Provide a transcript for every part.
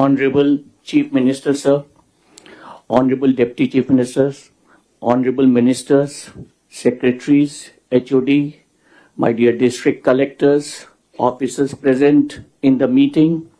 Honorable Chief Minister, sir, Honorable Deputy Chief Ministers, Honorable Ministers, Secretaries, HOD, my dear District Collectors, officers present in the meeting,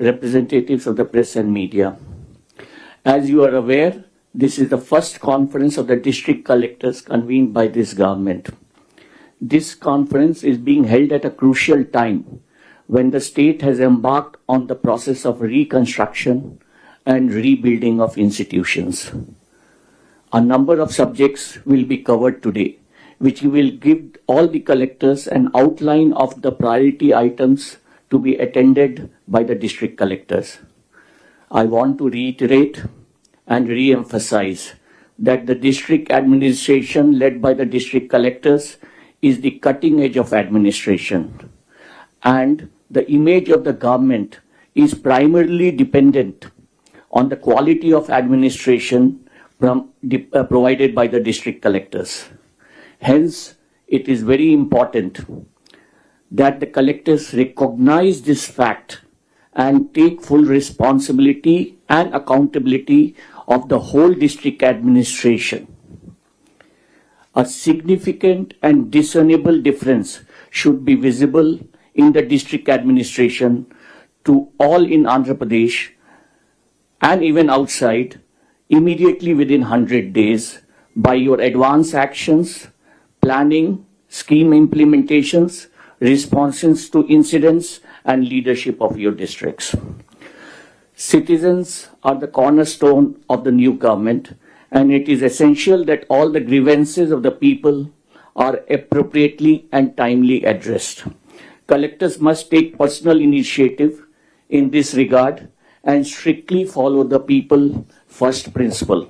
representatives of the press and media. As you are aware, this is the first conference of the District Collectors convened by this government. This conference is being held at a crucial time when the state has embarked on the process of reconstruction and rebuilding of institutions. A number of subjects will be covered today, which will give all the collectors an outline of the priority items to be attended by the district collectors. I want to reiterate and re-emphasize that the district administration led by the district collectors is the cutting edge of administration and the image of the government is primarily dependent on the quality of administration from, uh, provided by the district collectors. Hence, it is very important that the collectors recognize this fact and take full responsibility and accountability of the whole district administration. A significant and discernible difference should be visible in the district administration to all in Andhra Pradesh and even outside immediately within 100 days by your advance actions, planning, scheme implementations, responses to incidents, and leadership of your districts. Citizens are the cornerstone of the new government, and it is essential that all the grievances of the people are appropriately and timely addressed. Collectors must take personal initiative in this regard and strictly follow the people first principle.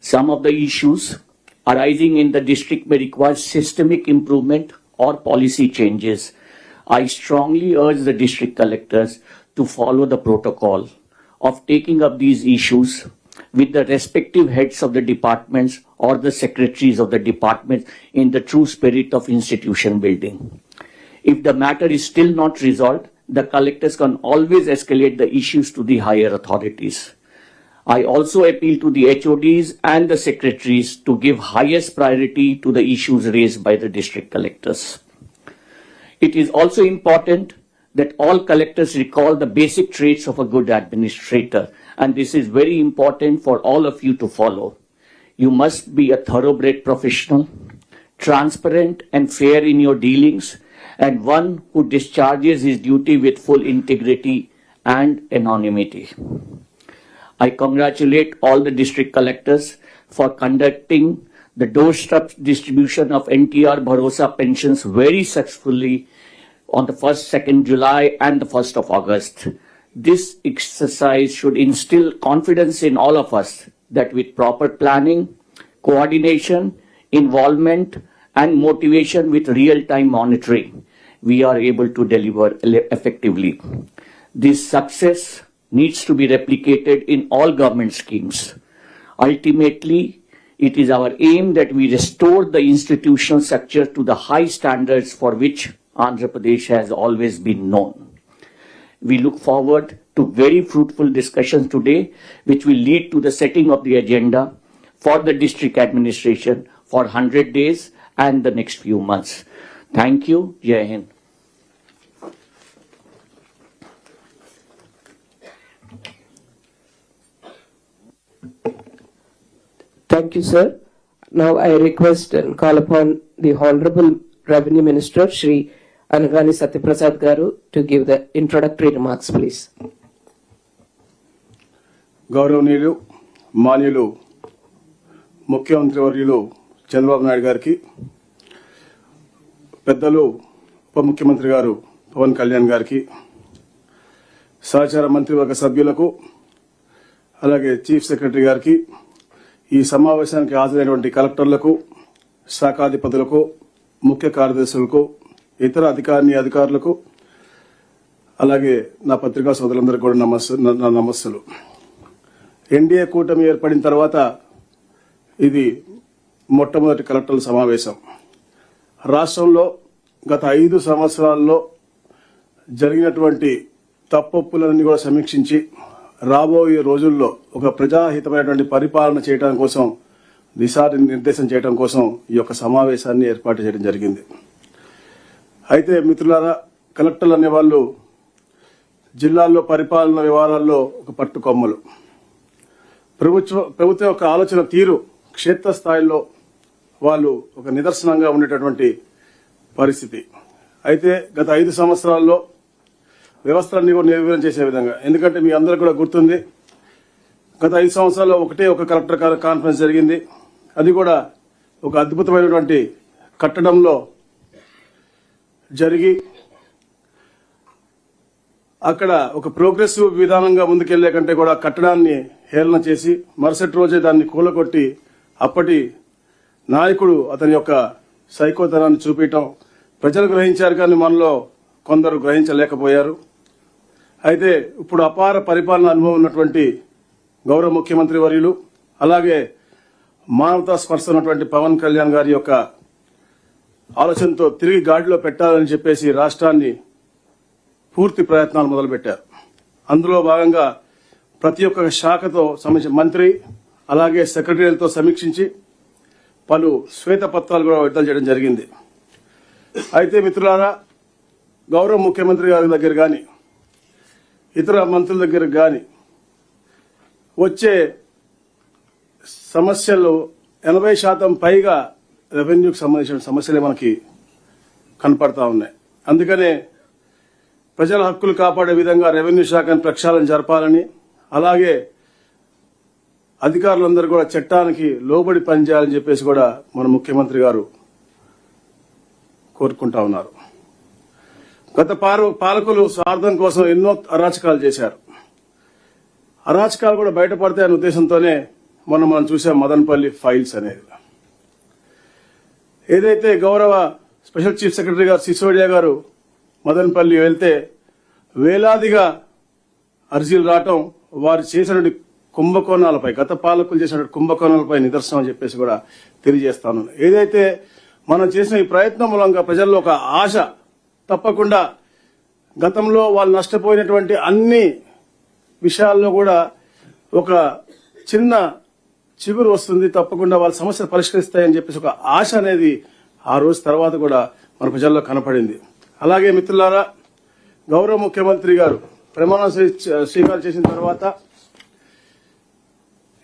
Some of the issues arising in the district may require systemic improvement or policy changes. I strongly urge the district collectors to follow the protocol of taking up these issues with the respective heads of the departments or the secretaries of the departments in the true spirit of institution building. If the matter is still not resolved, the collectors can always escalate the issues to the higher authorities. I also appeal to the HODs and the secretaries to give highest priority to the issues raised by the district collectors. It is also important that all collectors recall the basic traits of a good administrator, and this is very important for all of you to follow. You must be a thoroughbred professional, transparent and fair in your dealings, and one who discharges his duty with full integrity and anonymity. I congratulate all the district collectors for conducting the doorstep distribution of NTR Bharosa pensions very successfully on the 1st, 2nd July and the 1st of August. This exercise should instill confidence in all of us that with proper planning, coordination, involvement, and motivation with real-time monitoring, we are able to deliver effectively. This success needs to be replicated in all government schemes. Ultimately, it is our aim that we restore the institutional structure to the high standards for which Andhra Pradesh has always been known. We look forward to very fruitful discussions today, which will lead to the setting of the agenda for the district administration for 100 days and the next few months. Thank you. Jai Hind. Thank you, sir. Now I request and call upon the Honorable Revenue Minister, Shri Anagani Satyaprasad గారు to give the introductory remarks please గౌరవనీయులు మాన్యులు ముఖ్యమంత్రి వర్యులు చంద్రబాబు నాయుడు గారికి పెద్దలు ఉప ముఖ్యమంత్రి గారు పవన్ కళ్యాణ్ గారికి సహచార మంత్రివర్గ సభ్యులకు అలాగే చీఫ్ సెక్రటరీ గారికి ఈ సమావేశానికి హాజరైనటువంటి కలెక్టర్లకు శాఖాధిపతులకు ముఖ్య కార్యదర్శులకు ఇతర అధికారిని అధికారులకు అలాగే నా పత్రికా సోదరులందరికీ కూడా నమస్సు నా నమస్సులు. ఎన్డీఏ కూటమి ఏర్పడిన తర్వాత ఇది మొట్టమొదటి కలెక్టర్ల సమావేశం. రాష్ట్రంలో గత ఐదు సంవత్సరాల్లో జరిగినటువంటి తప్పొప్పులన్నీ కూడా సమీక్షించి రాబోయే రోజుల్లో ఒక ప్రజాహితమైనటువంటి పరిపాలన చేయడం కోసం దిశా నిర్దేశం చేయడం కోసం ఈ యొక్క సమావేశాన్ని ఏర్పాటు చేయడం జరిగింది. అయితే మిత్రులారా కలెక్టర్లు అనేవాళ్ళు జిల్లాల్లో పరిపాలన వ్యవహారాల్లో ఒక పట్టుకొమ్మలు. ప్రభుత్వ ప్రభుత్వం యొక్క ఆలోచన తీరు క్షేత్రస్థాయిలో వాళ్ళు ఒక నిదర్శనంగా ఉండేటటువంటి పరిస్థితి. అయితే గత ఐదు సంవత్సరాల్లో వ్యవస్థలన్నీ కూడా నిర్వీర్యం చేసే విధంగా. ఎందుకంటే మీ అందరూ కూడా గుర్తుంది గత ఐదు సంవత్సరాల్లో ఒకటే ఒక కలెక్టర్ కాన్ఫరెన్స్ జరిగింది. అది కూడా ఒక అద్భుతమైనటువంటి కట్టడంలో జరిగి అక్కడ ఒక ప్రోగ్రెసివ్ విధానంగా ముందుకెళ్ళే కంటే కూడా కట్టడాన్ని హేళన చేసి మరుసటి రోజే దాన్ని కూలగొట్టి అప్పటి నాయకుడు అతని యొక్క సైకోతనాన్ని చూపించటం. ప్రజలు గ్రహించారు కానీ మనలో కొందరు గ్రహించలేకపోయారు. అయితే ఇప్పుడు అపార పరిపాలన అనుభవం ఉన్నటువంటి గౌరవ ముఖ్యమంత్రి వర్యులు అలాగే మానవతా స్పర్శ ఉన్నటువంటి పవన్ కళ్యాణ్ గారి యొక్క ఆలోచనతో తిరిగి గాడిలో పెట్టాలని చెప్పేసి రాష్ట్రాన్ని పూర్తి ప్రయత్నాలు మొదలుపెట్టారు. అందులో భాగంగా ప్రతి ఒక్క శాఖతో సంబంధించిన మంత్రి అలాగే సెక్రటరీలతో సమీక్షించి పలు శ్వేతపత్రాలు కూడా విడుదల చేయడం జరిగింది. అయితే మిత్రులారా గౌరవ ముఖ్యమంత్రి గారి దగ్గర కానీ ఇతర మంత్రుల దగ్గర కానీ వచ్చే సమస్యలు ఎనభై శాతం పైగా రెవెన్యూకి సంబంధించిన సమస్యలే మనకి కనపడతా ఉన్నాయి. అందుకనే ప్రజల హక్కులు కాపాడే విధంగా రెవెన్యూ శాఖను ప్రక్షాళన జరపాలని అలాగే అధికారులందరూ కూడా చట్టానికి లోబడి పనిచేయాలని చెప్పేసి కూడా మన ముఖ్యమంత్రి గారు కోరుకుంటా ఉన్నారు. గత పారు పాలకులు స్వార్థం కోసం ఎన్నో అరాచకాలు చేశారు. అరాచకాలు కూడా బయటపడతాయనే ఉద్దేశంతోనే మొన్న మనం చూసాం మదనపల్లి ఫైల్స్ అనేది. ఏదైతే గౌరవ స్పెషల్ చీఫ్ సెక్రటరీ గారు సిసోడియా గారు మదన్పల్లి వెళ్తే వేలాదిగా అర్జీలు రావటం వారు చేసినటువంటి కుంభకోణాలపై గత పాలకులు చేసినటువంటి కుంభకోణాలపై నిదర్శనం అని చెప్పేసి కూడా తెలియజేస్తాను. ఏదైతే మనం చేసిన ఈ ప్రయత్నం మూలంగా ప్రజల్లో ఒక ఆశ తప్పకుండా గతంలో వాళ్ళు నష్టపోయినటువంటి అన్ని విషయాల్లో కూడా ఒక చిన్న చిగురు వస్తుంది తప్పకుండా వాళ్ళ సమస్యలు పరిష్కరిస్తాయని చెప్పేసి ఒక ఆశ అనేది ఆ రోజు తర్వాత కూడా మన ప్రజల్లో కనపడింది. అలాగే మిత్రులారా గౌరవ ముఖ్యమంత్రి గారు ప్రమాణ స్వీకారం చేసిన తర్వాత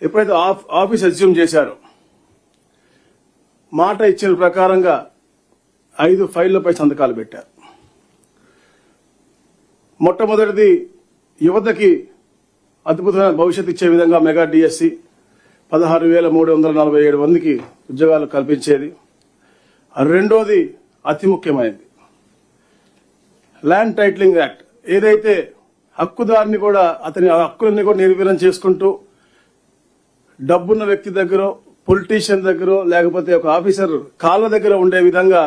ఎప్పుడైతే ఆఫ్- ఆఫీస్ అజ్యూమ్ చేశారో మాట ఇచ్చిన ప్రకారంగా ఐదు ఫైళ్ళపై సంతకాలు పెట్టారు. మొట్టమొదటిది యువతకి అద్భుతమైన భవిష్యత్తు ఇచ్చే విధంగా మెగా డిఎస్సి పదహారు వేల మూడు వందల నలభై ఏడు మందికి ఉద్యోగాలు కల్పించేది. రెండోది అతి ముఖ్యమైనది. ల్యాండ్ టైటిలింగ్ యాక్ట్ ఏదైతే హక్కుదారుని కూడా అతని హక్కులన్నీ కూడా నిర్వీర్యం చేసుకుంటూ డబ్బున్న వ్యక్తి దగ్గర పొలిటీషియన్ దగ్గర లేకపోతే ఒక ఆఫీసర్ కాళ్ళ దగ్గర ఉండే విధంగా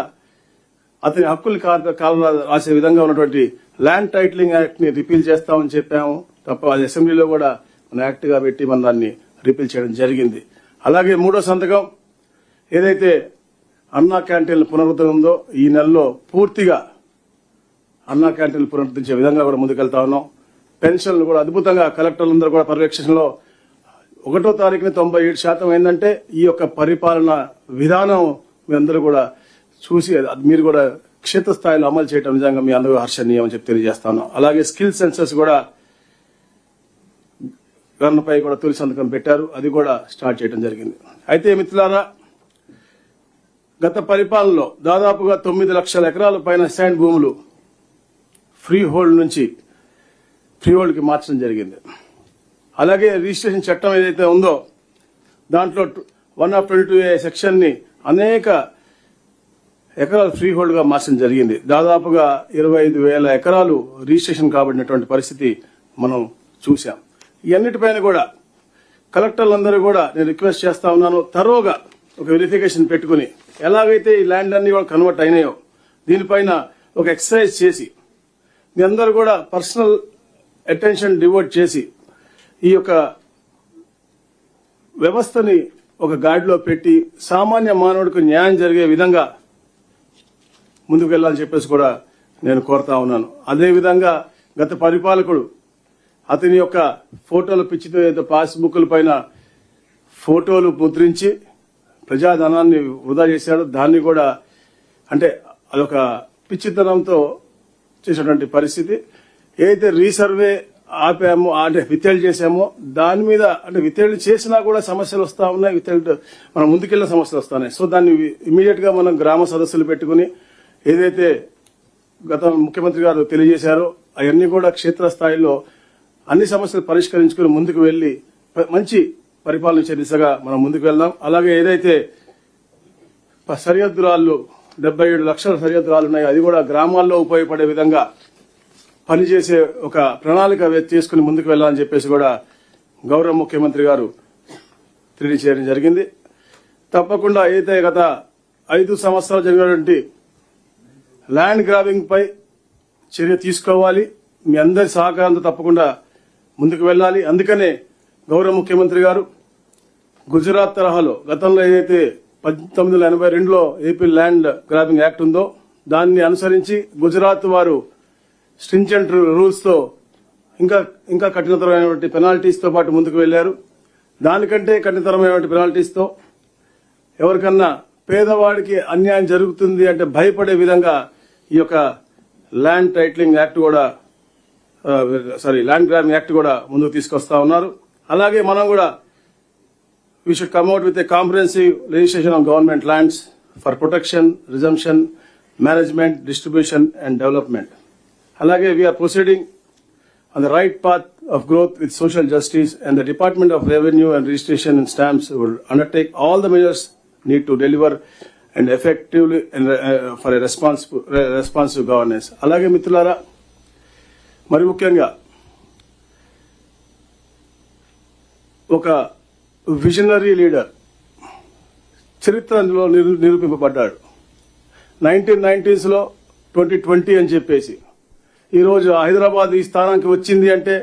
అతని హక్కులు కాళ్ళ రాసే విధంగా ఉన్నటువంటి ల్యాండ్ టైటిలింగ్ యాక్ట్ని రిపీల్ చేస్తామని చెప్పాము. తప్ప అది అసెంబ్లీలో కూడా మన యాక్ట్గా పెట్టి మన దాన్ని రిపీల్ చేయడం జరిగింది. అలాగే మూడో సంతకం ఏదైతే అన్నా క్యాంటీన్ల పునరుద్ధరణ ఉందో ఈ నెలలో పూర్తిగా అన్నా క్యాంటీన్లు పునరుద్ధరించే విధంగా కూడా ముందుకెళ్తా ఉన్నాం. పెన్షన్లు కూడా అద్భుతంగా కలెక్టర్లందరూ కూడా పర్యవేక్షణలో ఒకటో తారీఖున తొంభై ఏడు శాతం ఏంటంటే ఈ యొక్క పరిపాలన విధానం మీ అందరూ కూడా చూసి మీరు కూడా క్షేత్రస్థాయిలో అమలు చేయడం నిజంగా మీ అందరూ హర్షణీయం అని చెప్పి తెలియజేస్తాను అలాగే స్కిల్ సెన్సెస్ కూడా గణపై కూడా తొలి సంతకం పెట్టారు. అది కూడా స్టార్ట్ చేయడం జరిగింది. అయితే మిత్రులారా గత పరిపాలనలో దాదాపుగా తొమ్మిది లక్షల ఎకరాల పైన శాండ్ భూములు ఫ్రీ హోల్డ్ నుంచి ఫ్రీ హోల్డ్కి మార్చడం జరిగింది. అలాగే రిజిస్ట్రేషన్ చట్టం ఏదైతే ఉందో దాంట్లో one of twenty two A సెక్షన్ని అనేక ఎకరాలు ఫ్రీ హోల్డ్గా మార్చడం జరిగింది. దాదాపుగా ఇరవై ఐదు వేల ఎకరాలు రిజిస్ట్రేషన్ కాబడినటువంటి పరిస్థితి మనం చూశాం. ఇవన్నిటిపైన కూడా కలెక్టర్లందరూ కూడా నేను రిక్వెస్ట్ చేస్తా ఉన్నాను. తరోగా ఒక వెరిఫికేషన్ పెట్టుకుని ఎలాగైతే ఈ ల్యాండ్ అన్ని కూడా కన్వర్ట్ అయినాయో దీనిపైన ఒక ఎక్సర్సైజ్ చేసి మీ అందరూ కూడా పర్సనల్ అటెన్షన్ డివోట్ చేసి ఈ యొక్క వ్యవస్థని ఒక గాడిలో పెట్టి సామాన్య మానవుడికి న్యాయం జరిగే విధంగా ముందుకు వెళ్ళాలని చెప్పేసి కూడా నేను కోరుతా ఉన్నాను. అదేవిధంగా గత పరిపాలకుడు అతని యొక్క ఫోటోల పిచ్చితో ఏదో పాస్బుక్ల పైన ఫోటోలు ముద్రించి ప్రజాధనాన్ని వృధా చేశాడు. దాన్ని కూడా అంటే అదొక పిచ్చితనంతో చేసినటువంటి పరిస్థితి. ఏదైతే రీసర్వే ఆపామో అంటే విత్తేళ్ళు చేశామో దాని మీద అంటే విత్తేళ్ళు చేసినా కూడా సమస్యలు వస్తా ఉన్నాయి. విత్తేళ్ళు మనం ముందుకెళ్ళిన సమస్యలు వస్తున్నాయి సో దాన్ని ఇమీడియట్గా మనం గ్రామ సదస్సులు పెట్టుకుని ఏదైతే గత ముఖ్యమంత్రి గారు తెలియజేశారో అవన్నీ కూడా క్షేత్రస్థాయిలో అన్ని సమస్యలు పరిష్కరించుకుని ముందుకు వెళ్ళి మంచి పరిపాలన దిశగా మనం ముందుకు వెళ్దాం. అలాగే ఏదైతే ప- సరిహద్దు రాళ్ళు డెబ్బై ఏడు లక్షల సరిహద్దు రాళ్ళు అది కూడా గ్రామాల్లో ఉపయోగపడే విధంగా పనిచేసే ఒక ప్రణాళిక తీసుకుని ముందుకు వెళ్ళాలని చెప్పేసి కూడా గౌరవ ముఖ్యమంత్రి గారు తెలియజేయడం జరిగింది. తప్పకుండా ఏదైతే గత ఐదు సంవత్సరాలు జరిగినటువంటి ల్యాండ్ గ్రాబింగ్ పై చర్య తీసుకోవాలి. మీ అందరి సహకారంతో తప్పకుండా ముందుకు వెళ్ళాలి. అందుకనే గౌరవ ముఖ్యమంత్రి గారు గుజరాత్ తరహాలో గతంలో ఏదైతే పంతొమ్మిది వందల ఎనభై రెండులో ఏపీ ల్యాండ్ గ్రాబింగ్ యాక్ట్ ఉందో దాన్ని అనుసరించి గుజరాత్ వారు స్ట్రింజెంట్ రూల్స్తో ఇంకా ఇంకా కఠినతరమైనటువంటి పెనాల్టీస్తో పాటు ముందుకు వెళ్ళారు దానికంటే కఠినతరమైనటువంటి పెనాల్టీస్తో ఎవరికన్నా పేదవాడికి అన్యాయం జరుగుతుంది అంటే భయపడే విధంగా ఈ యొక్క ల్యాండ్ టైటిలింగ్ యాక్ట్ కూడా సారీ ల్యాండ్ గ్రామ్ యాక్ట్ కూడా ముందుకు తీసుకొస్తా ఉన్నారు. అలాగే మనం కూడా we should come out with a comprehensive registration of government lands for protection resumption management distribution and development అలాగే we're proceeding on the right path of growth with social justice and the department of revenue and registration and stamps will undertake all the measures need to deliver and effectively for a responsible responsive governance అలాగే మిత్రులారా మరి ముఖ్యంగా ఒక visionary leader చరిత్రలో నిరూపింపబడ్డాడు. Nineteen నైన్టీస్లో twenty twenty అని చెప్పేసి. ఈరోజు హైదరాబాద్ ఈ స్థానానికి వచ్చింది అంటే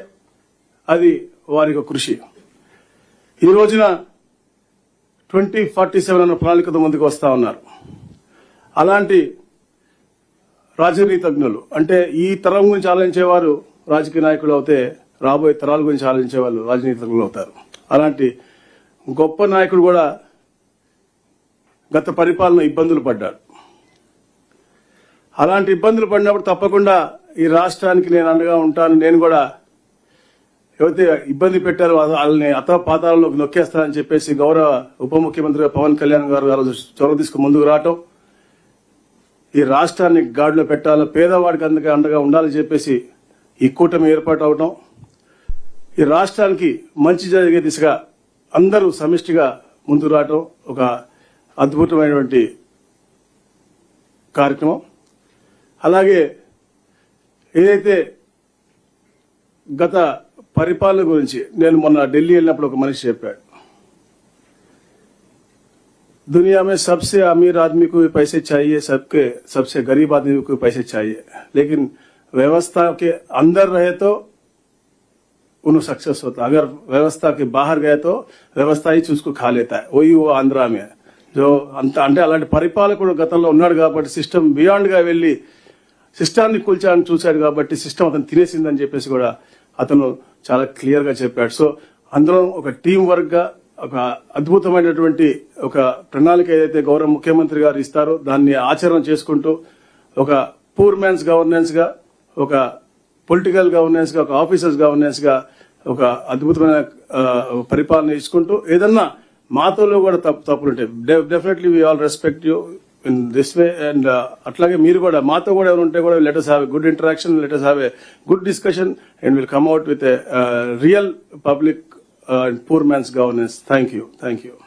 అది వారి యొక్క కృషి. ఈ రోజున ట్వంటీ ఫార్టీ సెవెన్ అన్న ప్రణాళికతో ముందుకు వస్తా ఉన్నారు. అలాంటి రాజనీతజ్ఞులు అంటే ఈ తరం గురించి ఆలోచించేవారు రాజకీయ నాయకులు అవుతే రాబోయే తరాల గురించి ఆలోచించే వాళ్ళు రాజనీతజ్ఞులు అవుతారు. అలాంటి గొప్ప నాయకుడు కూడా గత పరిపాలన ఇబ్బందులు పడ్డాడు. అలాంటి ఇబ్బందులు పడినప్పుడు తప్పకుండా ఈ రాష్ట్రానికి నేను అండగా ఉంటాను నేను కూడా ఎవరైతే ఇబ్బంది పెట్టారో వాళ్ళని అత పాతాలలోకి నొక్కేస్తానని చెప్పేసి గౌరవ ఉప ముఖ్యమంత్రి పవన్ కళ్యాణ్ గారు చొరవ తీసుకుని ముందుకు రావటం ఈ రాష్ట్రాన్ని గాడిలో పెట్టాలి? పేదవాడికి అందుకే అండగా ఉండాలని చెప్పేసి ఈ కూటమి ఏర్పాటు అవడం ఈ రాష్ట్రానికి మంచి జరిగే దిశగా అందరూ సమిష్టిగా ముందుకు రావటం ఒక అద్భుతమైనటువంటి కార్యక్రమం. అలాగే ఏదైతే గత పరిపాలన గురించి నేను మొన్న ఢిల్లీ వెళ్ళినప్పుడు ఒక మనిషి చెప్పాడు. दुनिया में सबसे अमीर आदमी को भी पैसे चाहिए सबके सबसे गरीब आदमी को भी पैसे चाहिए लेकिन व्यवस्था के अंदर रहे तो उन्हें सक्सेस होता अगर व्यवस्था के बाहर गए तो వ్యవస్థ ఇచ్చి उसको खा लेता है वही वो ఆంధ్రా में जो అంత అంటే అలాంటి పరిపాలకుడు గతంలో ఉన్నాడు కాబట్టి సిస్టమ్ బియాండ్ గా వెళ్లి సిస్టాన్ని కూల్చాలని చూశాడు కాబట్టి సిస్టమ్ అతను తినేసిందని చెప్పేసి కూడా అతను చాలా క్లియర్ గా చెప్పాడు సో అందులో ఒక టీం వర్క్ గా ఒక అద్భుతమైనటువంటి ఒక ప్రణాళిక ఏదైతే గౌరవ ముఖ్యమంత్రి గారు ఇస్తారో దాన్ని ఆచరణ చేసుకుంటూ ఒక పూర్ మ్యాన్స్ గవర్నెన్స్గా ఒక పొలిటికల్ గవర్నెన్స్గా ఒక ఆఫీసర్స్ గవర్నెన్స్గా ఒక అద్భుతమైన పరిపాలన ఇచ్చుకుంటూ ఏదన్నా మాతోలో కూడా తప్పు తప్పులు ఉంటాయి. Definitely we all respect you in this way and అట్లాగే మీరు కూడా మాతో కూడా ఎవరు ఉంటే కూడా let us have good interaction let us have a good discussion and will come out with real public uh, poor man's governance. Thank you. Thank you.